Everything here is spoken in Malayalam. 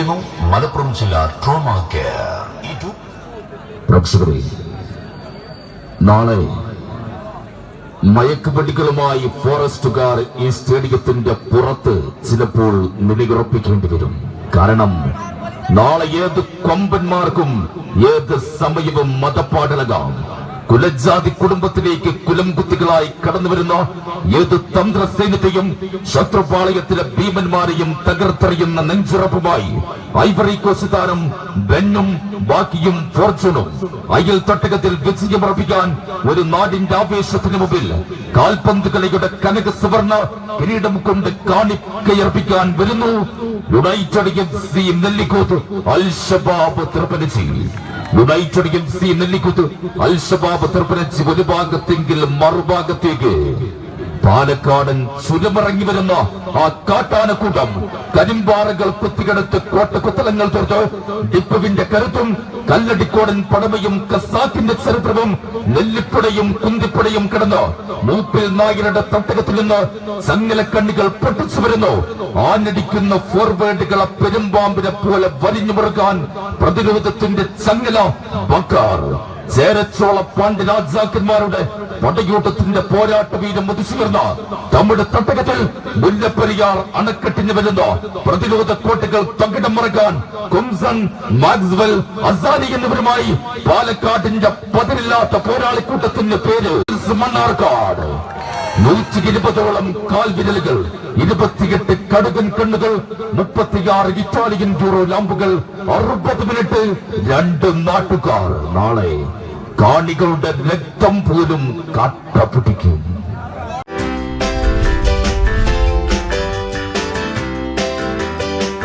ചെയ്യുന്നു മലപ്പുറം ജില്ലാ ട്രോമ കെയർ. പ്രേക്ഷകരെ നാളെ മയക്കുപടികളുമായി ഫോറസ്റ്റുകാർ ഈ സ്റ്റേഡിയത്തിന്റെ പുറത്ത് ചിലപ്പോൾ നിലയുറപ്പിക്കേണ്ടി വരും. കാരണം നാളെ ഏത് കൊമ്പന്മാർക്കും ഏത് സമയവും മതപ്പാടലകാം. കുലജാതി കുടുംബത്തിലേക്ക് കുലം കുത്തികളായി കടന്നു വരുന്ന ഏത് തന്ത്ര സൈന്യത്തെയും ശത്രുപാളയത്തിലെ ഭീമന്മാരെയും തകർത്തെറിയുന്ന നെഞ്ചുറപ്പുമായി ഐവറി കോസ്റ്റ് താരം ബെന്നും ബാക്കിയും ഫോർച്യൂണും അയൽ തട്ടകത്തിൽ വിജയമർപ്പിക്കാൻ ഒരു നാടിന്റെ ആവേശത്തിന് മുമ്പിൽ കാൽപന്ത് കളിയുടെ കനക സുവർണ കിരീടം കൊണ്ട് കാണിക്കയർപ്പിക്കാൻ വരുന്നു united F C Nellikkoth Al Shabab Thiruppanachi united M C Nellikkuth. Alshabab Thiruppanachi ഒരു ഭാഗത്തെങ്കിൽ മറുഭാഗത്തേക്ക്. പാലക്കാടൻ സുരമിറങ്ങി വരുന്ന ആ കാട്ടാനക്കൂട്ടം കരിമ്പാറകൾ കുത്തികെടുത്ത് കോട്ടക്കുത്തലങ്ങൾ തീർത്ത് ടിപ്പുവിന്റെ കരുത്തും കല്ലടിക്കോടൻ പടമയും കസാക്കിന്റെ ചരിത്രവും നെല്ലിപ്പുടയും കുന്തിപ്പുടയും കിടന്ന് മൂപ്പിൽ നായരുടെ തട്ടകത്തിൽ നിന്ന് സങ്ങലക്കണ്ണികൾ പൊട്ടിച്ചു വരുന്നു. ആഞ്ഞടിക്കുന്ന ഫോർവേഡുകളെ പെരുമ്പാമ്പിനെ പോലെ വലിഞ്ഞു മുറുകാൻ പ്രതിരോധത്തിന്റെ ചങ്ങല ബക്കാർ. ചേരച്ചോള പാണ്ഡ്യ രാജാക്കന്മാരുടെ പടയൂട്ടത്തിന്റെ പോരാട്ട വീരം മുതിർന്ന നമ്മുടെ തട്ടകത്തിൽ മുല്ലപ്പെരിയാർ അണക്കെട്ടിന് വരുന്ന. പ്രതിരോധ കോട്ടകൾ തകിടം മറക്കാൻ കുംസൺ മാക്സ്വൽ അസാനി എന്നിവരുമായി പാലക്കാടിന്റെ പതിരില്ലാത്ത പോരാളിക്കൂട്ടത്തിന്റെ പേര് മണ്ണാർക്കാട്. നൂറ്റി ഇരുപതോളം കാൽവിരലുകൾ ഇരുപത്തിയെട്ട് കടുകൻ കണ്ണുകൾ മുപ്പത്തിയാറ് ഇറ്റാലിയൻ യൂറോ ലാമ്പുകൾ അറുപത് മിനിറ്റ് രണ്ട് നാട്ടുകാർ. നാളെ കാണികളുടെ രക്തം പോലും കാട്ട പിടിക്കും.